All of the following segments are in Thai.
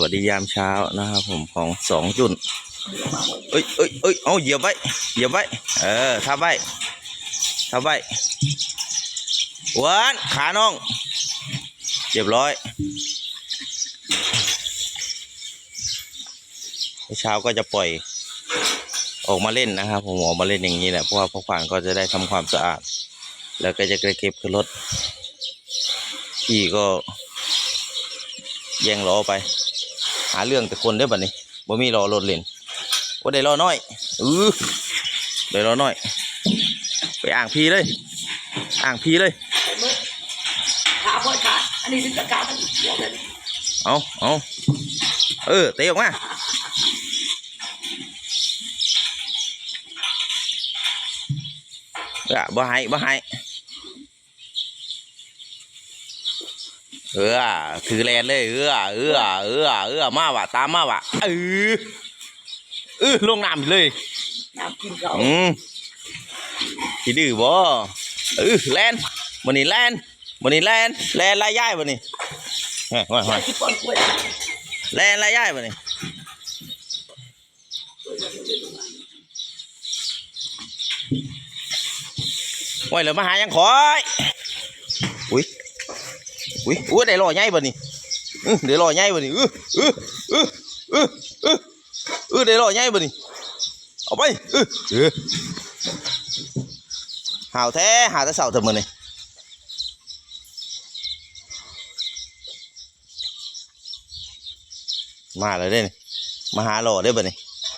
วัสดียามเช้านะครับผมของสองจุนเอ้ยเอ้ยเอ้ยเอาเหยียบไว้เหยียบไว้เออทับไว้ทับไว้หวานขาน้องเรียบร้อยเช้าก็จะปล่อยออกมาเล่นนะครับ ผมออกมาเล่นอย่างนี้แหละเพราะว่าพ่อขวานก็จะได้ทำความสะอาด แล้วก็จะเก็บขึ้นรถพี่ก็แย่งล้อไป หาเรื่องแต่คนได้บัดนี้บ่มีรอรถเล่นว่าได้รอน้อยเออได้รอน้อย ไปอ่างพีเลย อ่างพีเลยขาพ่อขาอันนี้เป็นตะกาตั้งหัวเลยเอาเอาเออเตะออกมาเออบ่ให้บ่ให้ เออถือแลนเลยเออเออเออเออมาว่ะตามมาว่ะเออเออลงน้ำไปเลยน้ำกินเขาอืมสิดื้อบ่เออแลนวันนี้แลนวันนี้แลนแลนลายย่ายวันนี้เฮ้ยเฮ้ยเฮ้ยที่ปอนกล้วยแลนลายย่ายวันนี้ไว้เหลือมาหายังขอยอุ้ย อุ้ยอุ้ยได้รอใหญ่บ่นี่อื้อได้รอใหญ่บ่นี่อื้ออื้ออื้ออื้ออื้ออื้อได้รอใหญ่บ่นี่เอาไปอื้อเออหาวแท้หาแต่เสาเถอะมือนี่มาเลยเด้นี่มาหาหล่อได้อบ่นี่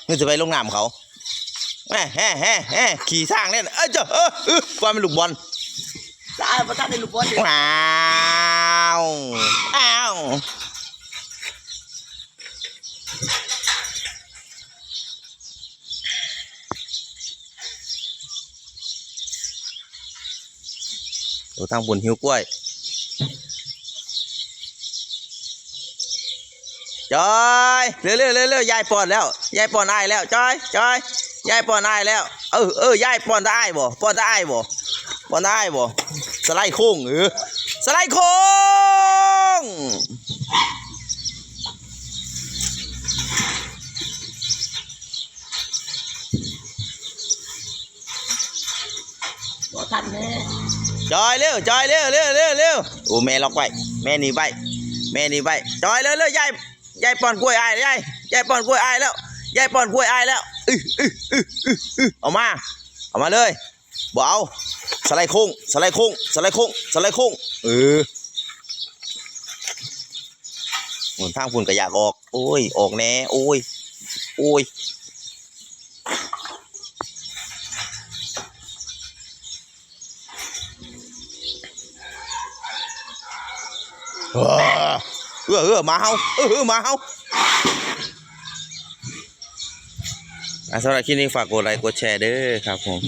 นี่จะไปลงน้ำเขาแฮ่แฮ่แฮ่แฮ่ขี่สร้างเนี่ยเอ้ยเจ้าเออเออความเป็นลูกบอลตายประทานในลูกบอลว้า วอ้าวดูทางบนหิวกล้วยจอยเร็วเร็วเร็วเร็วยายปอนแล้วยายปอนอ้แล้วจอยจอยยายปอนอ้แล้ว เออเออยายปอนได้บ่ปอนได้บ่ปอนได้บ่สไลด์โค้งเออสไลด์โค้ง บ่ทันแม่จอยเร็วจอยเร็วเร็วเร็วเร็วโอ้แม่ล็อกไว้แม่หนีไปแม่หนีไปจอยเร็วเร็วยายยายป้อนกล้วยอายยายยายป้อนกล้วยอายแล้วยายป้อนกล้วยอายแล้วอืออื้ออื้ออื้ออื้อเอามาเอามาเลยบ่เอาสไลด์โค้งสไลด์โค้งสไลด์โค้งสไลด์โค้งเออ หมุนทางฝุ่นก็อยากออก โอ้ย ออกแน่ โอ้ย โอ้ย เออเออมาเฮาเออเออมาเฮาอะสำหรับคลิปนี้ฝากกดไลค์กดแชร์เด้อครับผม